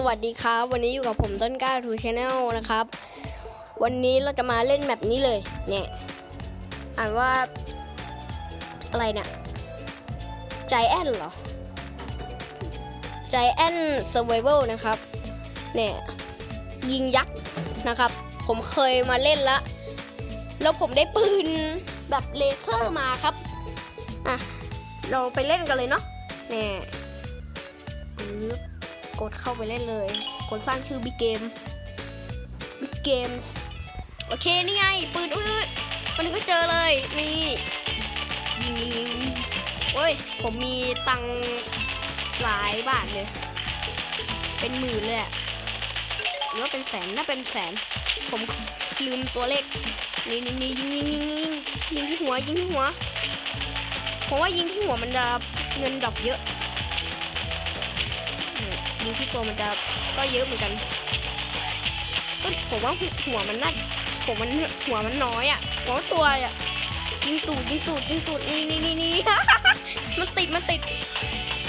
สวัสดีครับ วันนี้อยู่กับผมต้นกล้าทูชาแนลนะครับ วันนี้เราจะมาเล่นแบบนี้เลยเนี่ยอ่านว่าอะไรเนี่ยใจแอนเหรอใจแอนเซอร์ไวเนะครับเนี่ยยิงยักษ์นะครับ ผมเคยมาเล่นแล้วแล้วผมได้ปืนแบบเลเซอร์มาครับอะเราไปเล่นกันเลยเนาะเนี่ย กดเข้าไปเล่นเลย กดสร้างชื่อ Big Game Big Games โอเค นี่ไง ปืนอุ้ยมันก็เจอเลย นี่ยิงยิงยิงโอ้ย ผมมีตังหลายบาทเลย เป็นหมื่นเลยอะหรือว่าเป็นแสน น่าเป็นแสน ผมลืมตัวเลข นี่นี่นี่ยิงยิงยิงยิงยิงที่หัวยิงที่หัว ผมว่ายิงที่หัวมันจะเงินดอปเยอะ ยิงที่ตัวมันจะก็เยอะเหมือนกันก็ผมว่าหัวมันน่าผมมันหัวมันน้อยอะหัวตัวอะยิงตูดยิงตูดยิงตูดนี่นี่นี่นี่มันติดมันติด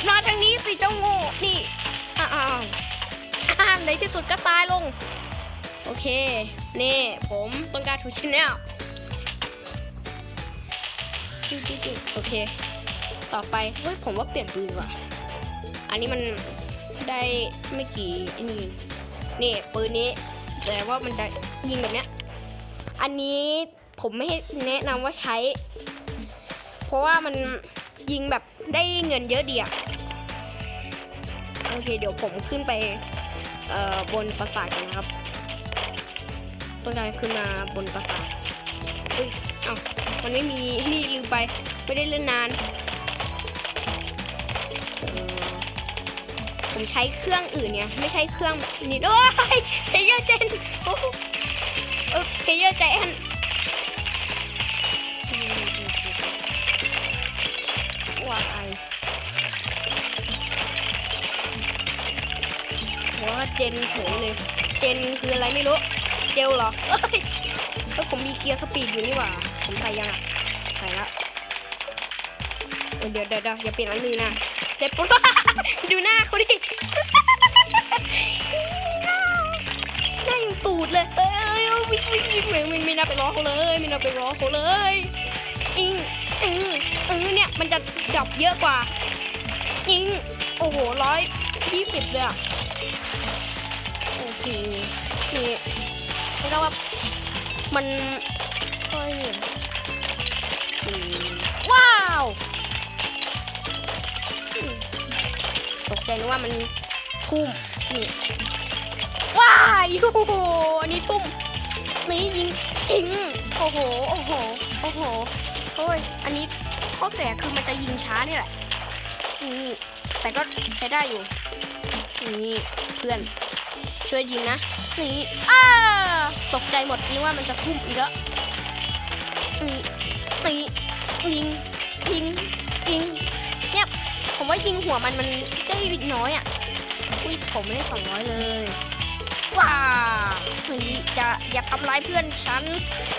มาทางนี้สิเจ้าโง่นี่อ้าวอ้าในที่สุดก็ตายลง โอเค นี่ ผมต้องการทูชแนลโอเค ต่อไปเฮ้ยผมว่าเปลี่ยนปืนว่ะ อันนี้มัน ได้ไม่กี่นี่นี่ปืนนี้ แต่ว่ามันจะยิงแบบเนี้ยอันนี้ผมไม่ให้แนะนำว่าใช้ เพราะว่ามันยิงแบบได้เงินเยอะดีอะโอเค เดี๋ยวผมขึ้นไปบนปราสาทกันนะครับต้องการขึ้นมาบนปราสาทอุ้ยอ้ามันไม่มีนี่ลืมไป ไม่ได้เล่นนาน ผมใช้เครื่องอื่นเนี่ยไม่ใช่เครื่องนี้โอ้ยเพเยอร์เจนโอ้เออเพเยอร์ใจนวายว่าเจนเฉยเลย เจนคืออะไรไม่รู้ เจลเหรอเอ้ยเอ้ยผมมีเกียร์สปีดอยู่นี่หว่า ผมใส่ยังอะใส่ละเออเดี๋ยวเดี๋ยวเดี๋ยวอย่าเปลี่ยนอันนี้นะเด็ดปุ๊บดูหน้าเขาดิ ตูดเลยเอ้ยวิ่งวิ่งวิ่งวิ่งวิ่งไม่น่าไปล้อเขาเลยไม่น่าไปล้อเขาเลยอิงอิงเออเนี่ยมันจะดับเยอะกว่าอิงโอ้โหร้อยยี่สิบเลยอะโอเคนี่แล้วก็ว่ามันเฮ้ยอืมว้าวตกใจนึกว่ามันทุ่มนี่ โอ้โหอันนี้ทุ่มนี่ยิงอิงโอ้โห โอ้โห โอ้โหโอ้ย อันนี้ข้อเสียคือมันจะยิงช้านี่แหละนี่แต่ก็ใช้ได้อยู่ นี่เพื่อน ช่วยยิงนะ นี่อ้าตกใจหมดนึกว่ามันจะทุ่มอีกแล้วนี่นี่ยิงยิงยิงเนี่ยผมว่ายิงหัวมันมันได้น้อยอะอุ้ยผมไม่ได้สองร้อยเลย อย่าทำร้ายเพื่อนฉัน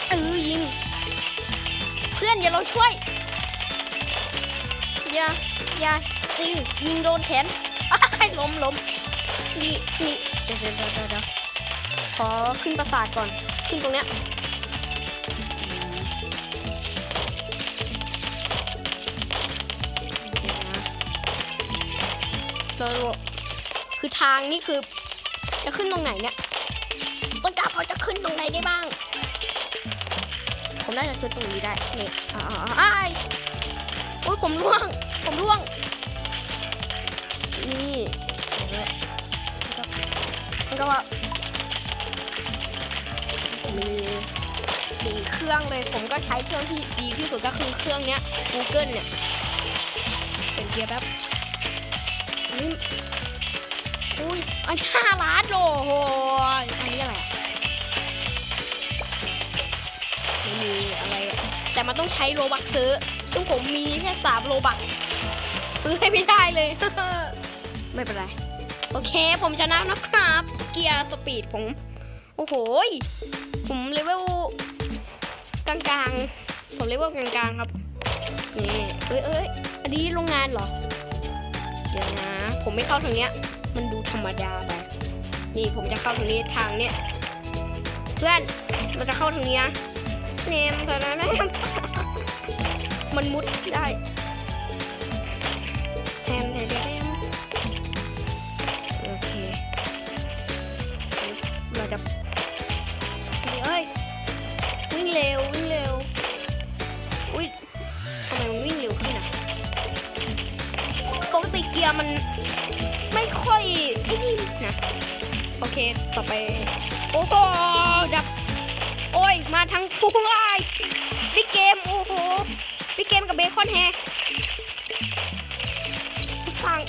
เออยิง เพื่อนอย่าเราช่วย อย่าอย่านี่ยิงโดนแขนล้มล้มนี่นี่เดี๋ยวเดี๋ยวเดี๋ยวเดี๋ยวขอขึ้นปราสาทก่อน ขึ้นตรงเนี้ยเราคือทางนี่คือจะขึ้นตรงไหนเนี่ย ต้นกล้าพอจะขึ้นตรงไหนได้บ้าง ผมน่าจะขึ้นตรงนี้ได้นี่อ่าอ้ายอุ้ยผมร่วง ผมร่วง นี่แล้วก็ว่ามีสี่เครื่องเลย ผมก็ใช้เครื่องที่ดีที่สุดก็คือเครื่องเนี้ย Google เนี่ย เป็นเกียร์แป๊บอันนี้อุ้ยอันนี้ห้าล้านโลโหอันนี้อะไรอะ มีอะไร แต่มันต้องใช้โลบักซื้อ ซึ่งผมมีแค่สามโลบัก ซื้อให้ไม่ได้เลย ไม่เป็นไร โอเค ผมชนะนะครับ เกียร์สปีดผม โอ้โห ผมเลเวลกลางๆ ผมเลเวลกลางๆครับ นี่เอ้ยเอ้ยอันนี้โรงงานเหรอ เดี๋ยวนะ ผมไม่เข้าทางเนี้ย มันดูธรรมดาไป นี่ผมจะเข้าทางนี้ทางเนี้ย เพื่อน เราจะเข้าทางนี้นะ เนมเถอะนะแม่มันมุดได้แทมแทมแทมโอเคเราจะเอ้ยวิ่งเร็ววิ่งเร็วอุ้ยทำไมมันวิ่งเร็วขึ้นอะปกติเกียร์มันไม่ค่อยไอ้นี่นะโอเคต่อไปโอ้โหดับ โอ้ย มาทั้งฟูงไอ้บิ๊กเกม โอ้โหบิ๊กเกมกับเบคอนแฮผู้สร้าง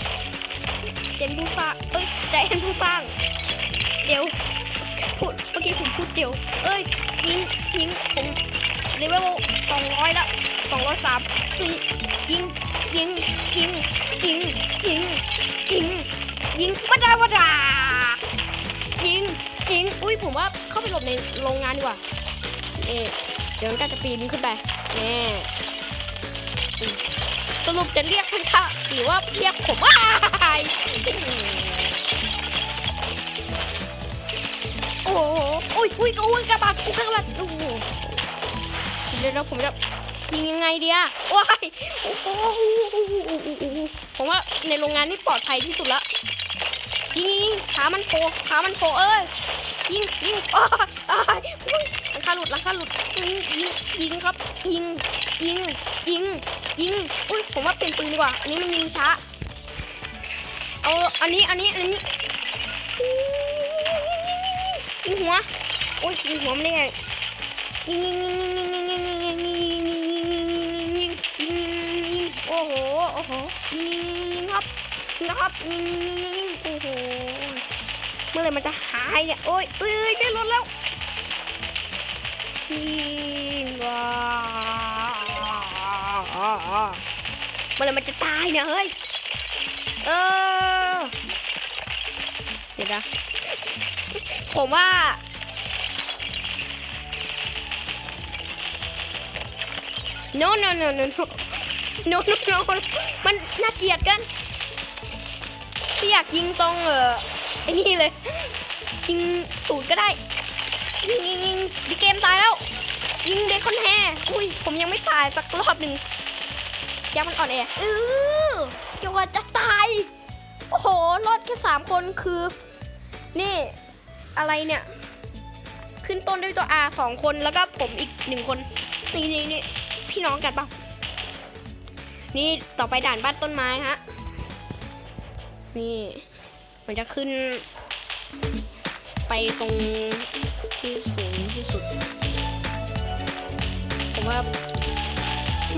เจนผู้สร้าง เอ้ยใจเอ็นผู้สร้าง เดี๋ยวพูดเมื่อกี้ผมพูดเดี๋ยว เอ้ย ยิง ยิง ผมเลเวลสองร้อยละสองร้อยสามยิง ยิง ยิง ยิง ยิง ยิง ยิงปะดาปะดายิง ยิง อุ้ยผมว่าเข้าไปหลบในโรงงานดีกว่า เอ๊เดี๋ยวมันก็จะปีนขึ้นไปแน่อืมสรุปจะเรียกท่านค่ะหรือว่าเรียกผมว่าโอ้โหอุ้ยอุ้ยอุ้ยกระบาดอุ้ยกระบาดโอ้โหเดี๋ยวนะผมจะยิงยังไงเดียว้ายโอ้โหผมว่าในโรงงานนี่ปลอดภัยที่สุดละยิงยิงขามันโผล่ขามันโผล่เอ้ยยิงยิงอ้าอ้าอุ๊ยาหลุดหลังคาหลุดยิงยิงยิงครับ ยิงยิงยิงยิงอุ้ยผมว่าเปลี่ยนปืนดีกว่าอันนี้มันยิงช้าเอาอันนี้อันนี้อันนี้ยิงหัวโอ้ยยิงหัวมันได้ไงยิงยิงยิงยิงยิงยิงยิงยิงยิงยิงยิงยิงยิงยิงยิงยิงยิงโอ้โหโอ้โหยิงยิงยิงครับนะครับยิงยิงยิงโอ้โหเมื่อไรมันจะหายเนี่ยโอ้ยเอ้ยได้รถแล้ว ว้ามื่อไหรมันจะตายเนี่ยเฮ้ย เออ เดี๋ยวนะผมว่า no no no no no no no no มันน่าเกลียดเกันพี่อยากยิงตรงเออไอ้นี่เลย ยิงตูดก็ได้ ยิงยิงยิงดิเกมตายแล้ว ยิงเบคอนแฮอุ้ยผมยังไม่ตายสักรอบหนึ่งยามันอ่อนแอเออเกี่ยวกับจะตาย โอ้โห รอดแค่สามคนคือ นี่ อะไรเนี่ย ขึ้นต้นด้วยตัว R สองคนแล้วก็ผมอีกหนึ่งคน นี่นี่นี่พี่น้องกันปะนี่ต่อไปด่านบ้านต้นไม้ฮะ นี่ มันจะขึ้น ไปตรง ที่สูงที่สุด ผมว่า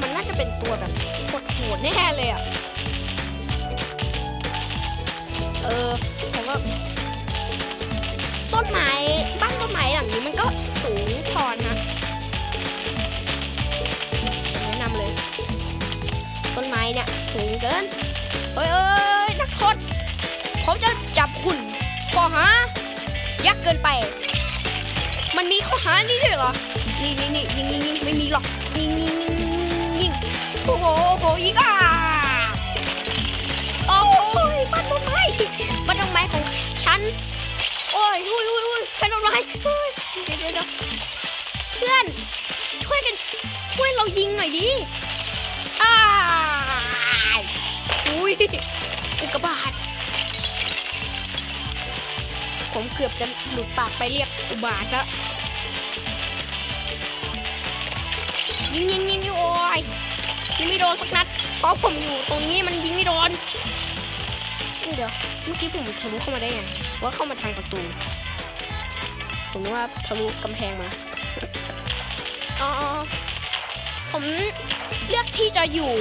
มันน่าจะเป็นตัวแบบโคตรโหดแน่เลยอะ เออ ผมว่า ต้นไม้บ้านต้นไม้หลังนี้มันก็สูงพอนะแนะนำเลย ต้นไม้เนี่ยสูงเกินเฮ้ยเอ้ยนักโทษผมจะจับคุณข้อหายักเกินไป มันมีข้อหานี้ด้วยเหรอ นี่นี่นี่ยิงยิงยิงไม่มีหรอกยิงยิงยิงยิงโอ้โหโอ้โหยิงอะโอ้ยบ้านต้นไม้บ้านต้นไม้ของฉัน โอ้ยอุ้ยอุ้ยอุ้ยเป็นต้นไม้เฮ้ยเดี๋ยวเดี๋ยวเดี๋ยวเพื่อน ช่วยกัน ช่วยเรายิงหน่อยดิอ้าอุ้ยอุกกาบาตผมเกือบจะหลุดปากไปเรียกอุบาทแล้ว ยิงยิงยิงยิงโอ้ยยิงไม่โดนสักนัดเพราะผมอยู่ตรงนี้มันยิงไม่โดนเดี๋ยวเมื่อกี้ผมทะลุเข้ามาได้ไงว่าเข้ามาทางประตูผมว่าทะลุกำแพงมาอ๋อผมเลือกที่จะอยู่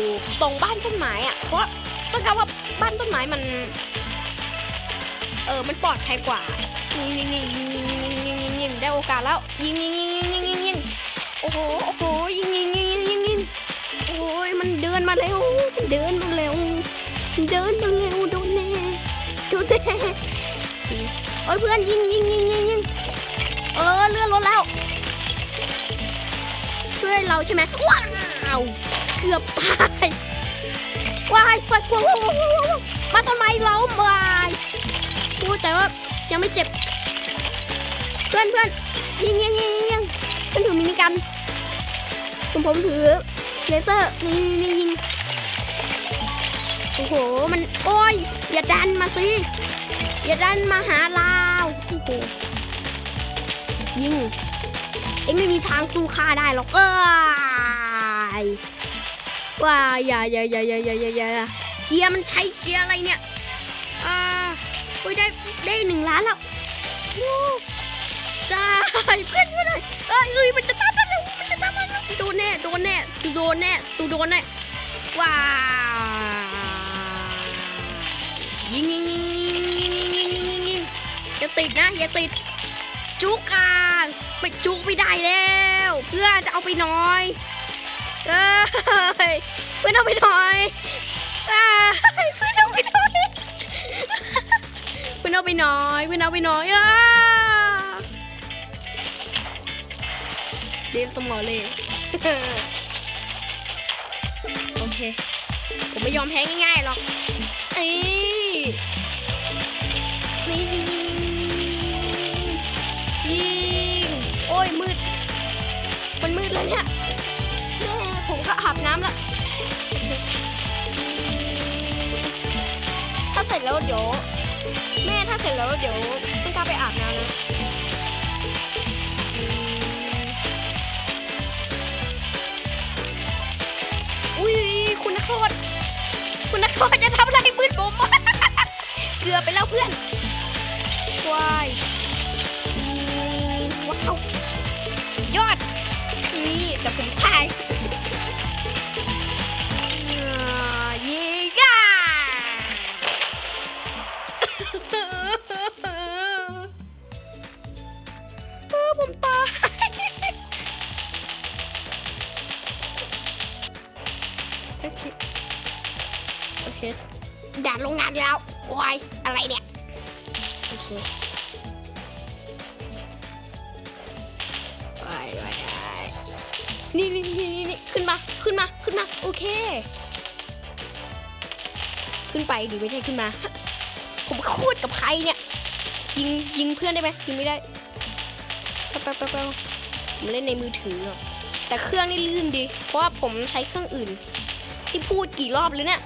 ตรงบ้านต้นไม้อะเพราะต้องการว่าบ้านต้นไม้มัน เออมันปลอดภัยกว่ายิงยิงยิงยิงยิงยิงยิงได้โอกาสแล้วยิงยิงยิง โอ้โห โอ้โห ยิงยิงยิงยิงยิงยิงโอ้ยมันเดินมาเร็วมันเดินมาเร็วมันเดินมาเร็วโดนแน่โดนแน่โอ้ยเพื่อนยิงยิงยิงยิงยิงเออเลื่อนรถแล้ว ช่วยเราใช่ไหมว้าวเกือบตายว้ายว้ายว้ายว้ายว้าวมาทำไมเราวายพูดแต่ว่ายังไม่เจ็บ เพื่อนเพื่อนยิงยิงยิงยิงเพื่อนถือมินิกัน ผมผมถือเลเซอร์นี่นี่ยิงโอ้โหมันโอ้ยอย่าดันมาสิอย่าดันมาหาเราโอ้โหยิงเอ็งไม่มีทางสู้ข้าได้หรอกเอ้ยว้าอย่าอย่าอย่าอย่าอย่าอย่าอย่าเกียร์มันใช้เกียร์อะไรเนี่ยอ่าอุ้ยได้ได้หนึ่งล้านแล้วได้เพื่อนเพื่อนเลยเอ้ยเอ้ยมันจะตา นแน่โดนแน่ตูโดนแน่ตูโดนแน่ว้าวยิงยิงยิงยิงยิงยิงยิงยิงยิงอย่าติดนะอย่าติดจุกอะไม่จุกไม่ได้แล้ว เพื่อนจะเอาไปน่อยเอ้ยเพื่อนเอาไปน่อยเอ้ยเพื่อนเอาไปน่อยเพื่อนเอาไปน่อยเพื่อนเอาไปน่อยอะเดฟสมอเลย โอเค ผมไม่ยอมแพ้ง่ายๆหรอกเอ้ยนี่ยิงยิงโอ้ยมืด มันมืดแล้วเนี่ยแม่ผมก็อาบน้ำละถ้าเสร็จแล้วเดี๋ยว แม่ถ้าเสร็จแล้วเดี๋ยวต้องกล้าไปอาบน้ำนะ คุณนักโทษ คุณนักโทษจะทำอะไรมืดผมเกือบไปแล้วเพื่อนวายว้าว ยอดนี่แต่ผมถ่าย นี่นี่นี่นี่ขึ้นมา ขึ้นมา ขึ้นมา โอเค ขึ้นไปดิไม่ใช่ขึ้นมา ผมพูดกับใครเนี่ย ยิง ยิงเพื่อนได้ไหมยิงไม่ได้ไปไปไปไปผมเล่นในมือถือ แต่เครื่องนี่ลื่นดี เพราะว่าผมใช้เครื่องอื่น ที่พูดกี่รอบเลยเนี่ย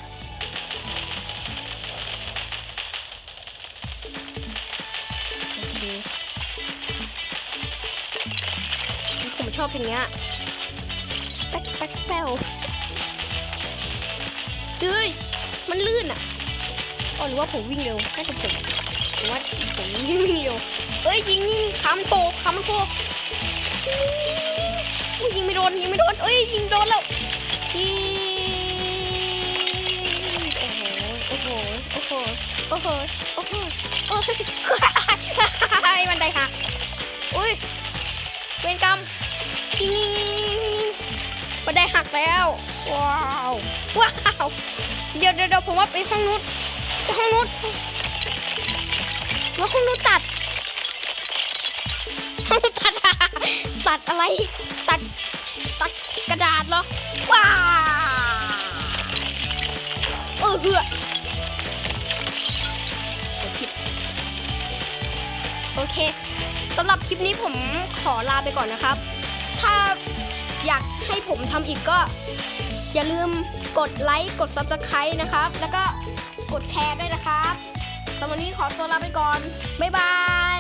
โอเค ผมชอบเพลงนี้ แป๊กแป๊กแป๊วเอ้ย มันลื่นอะอ๋อหรือว่าผมวิ่งเร็วน่าจะผมผมว่าผมวิ่งวิ่งเร็วเอ้ยยิงยิงคำโผล่คำโผล่อุ๊ยยิงไม่โดนยิงไม่โดนเอ้ยยิงโดนแล้วยิงโอ้โหโอ้โหโอ้โหโอ้โหโอ้โหโอ้ยมันได้ค่ะอุ้ยเวรกรรมยิงยิง ไดหักแล้ว ว้าว ว้าว เดี๋ยวเดี๋ยวผมว่าไปห้องนู้นไปห้องนู้นว่าห้องนู้นตัดห้องนู้นตัดตัดอะไร ตัด ตัดกระดาษเหรอ ว้าวเออเหือดโอเคสำหรับคลิปนี้ผมขอลาไปก่อนนะครับ ถ้า อยากให้ผมทำอีกก็ อย่าลืมกดไลค์กด Subscribe นะครับ แล้วก็กดแชร์ด้วยนะครับสำหรับวันนี้ขอตัวลาไปก่อน บ๊ายบาย